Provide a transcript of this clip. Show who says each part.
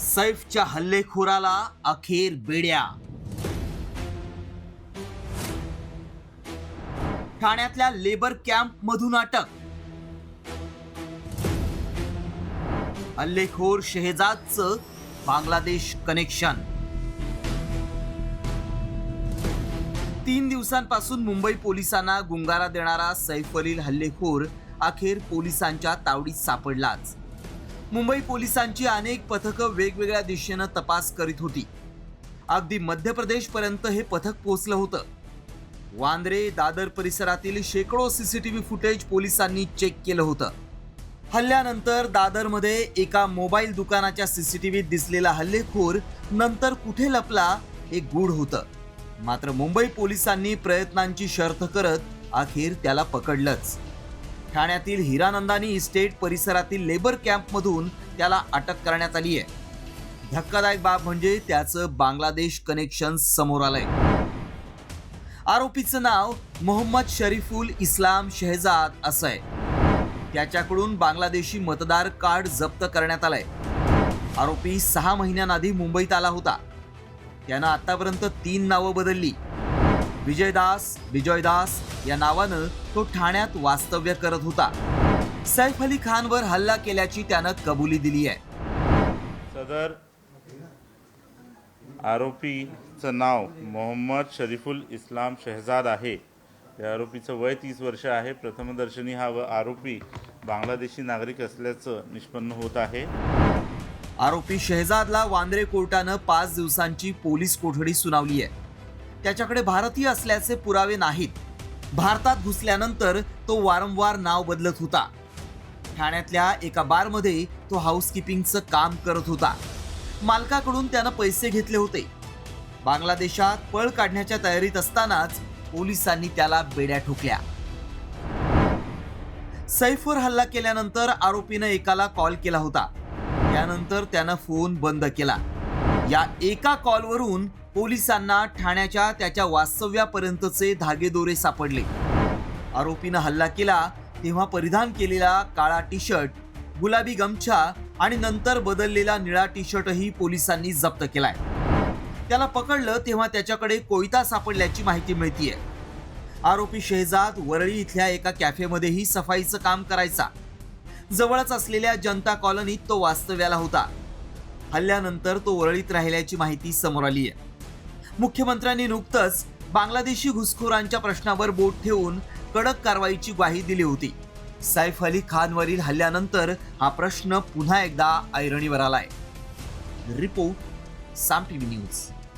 Speaker 1: सैफच्या हल्लेखोराला अखेर बेड्या. ठाण्यातल्या लेबर कॅम्प मधून अटक. हल्लेखोर शहजादचं बांगलादेश कनेक्शन. तीन दिवसांपासून मुंबई पोलिसांना गुंगारा देणारा सैफ अलील हल्लेखोर अखेर पोलिसांच्या तावडीत सापडलाच. मुंबई पोलिसांची अनेक पथकं वेगवेगळ्या दिशेनं तपास करीत होती. अगदी मध्य प्रदेशपर्यंत हे पथक पोचलं होतं. वांद्रे दादर परिसरातील शेकडो सीसीटीव्ही फुटेज पोलिसांनी चेक केलं होतं. हल्ल्यानंतर दादरमध्ये एका मोबाईल दुकानाच्या सीसीटीव्हीत दिसलेला हल्लेखोर नंतर कुठे लपला हे गूढ होतं. मात्र मुंबई पोलिसांनी प्रयत्नांची शर्थ करत अखेर त्याला पकडलंच. ठाण्यातील हिरानंदानी इस्टेट परिसरातील लेबर कॅम्पमधून त्याला अटक करण्यात आली आहे. धक्कादायक बाब म्हणजे त्याचं बांगलादेश कनेक्शन समोर आलंय. आरोपीचं नाव मोहम्मद शरीफुल इस्लाम शहजाद असं आहे त्याच्याकडून बांगलादेशी मतदार कार्ड जप्त करण्यात आलंय. आरोपी सहा महिन्यांआधी मुंबईत आला होता. त्यानं आतापर्यंत तीन नावं बदलली. विजयदास विजयदास या नावानं तो ठाण्यात वास्तव्य करत होता. सैफ अली खानवर हल्ला केल्याची त्यानं कबुली दिली आहे.
Speaker 2: सदर आरोपीचं नाव मोहम्मद शरीफुल इस्लाम शहजाद आहे. या आरोपीचं वय तीस वर्ष आहे. प्रथमदर्शनी हा व आरोपी बांगलादेशी नागरिक असल्याचं निष्पन्न होत आहे.
Speaker 1: आरोपी शहजादला वांद्रे कोर्टानं पाच दिवसांची पोलीस कोठडी सुनावली आहे. त्याच्याकडे भारतीय असल्याचे पुरावे नाहीत. भारतात घुसल्यानंतर तो वारंवार नाव बदलत होता. ठाण्यातल्या एका बारमध्ये तो हाऊसकीपिंगचं काम करत होता. मालकाकडून त्यानं पैसे घेतले होते. बांगलादेशात पळ काढण्याच्या तयारीत असतानाच पोलिसांनी त्याला बेड्या ठोकल्या. सैफवर हल्ला केल्यानंतर आरोपीनं एकाला कॉल केला होता. त्यानंतर त्यानं फोन बंद केला. या एका कॉलवरून पोलिसांना ठाण्याच्या त्याच्या वास्तव्यापर्यंतचे धागेदोरे सापडले. आरोपीनं हल्ला केला तेव्हा परिधान केलेला काळा टी शर्ट गुलाबी गमछा आणि नंतर बदललेला निळा टी शर्टही पोलिसांनी जप्त केलाय. त्याला पकडलं तेव्हा त्याच्याकडे कोयता सापडल्याची माहिती मिळतीये. आरोपी शेहजाद वरळी इथल्या एका कॅफेमध्येही सफाईचं काम करायचा. जवळच असलेल्या जनता कॉलनीत तो वास्तव्याला होता. हल्ल्यानंतर तो वरळीत राहिल्याची माहिती समोर आली आहे मुख्यमंत्र्यांनी नुकतंच बांगलादेशी घुसखोरांच्या प्रश्नावर बोट ठेवून कडक कारवाईची ग्वाही दिली होती. सैफ अली खानवरील हल्ल्यानंतर हा प्रश्न पुन्हा एकदा ऐरणीवर आलाय. Report Saam TV news.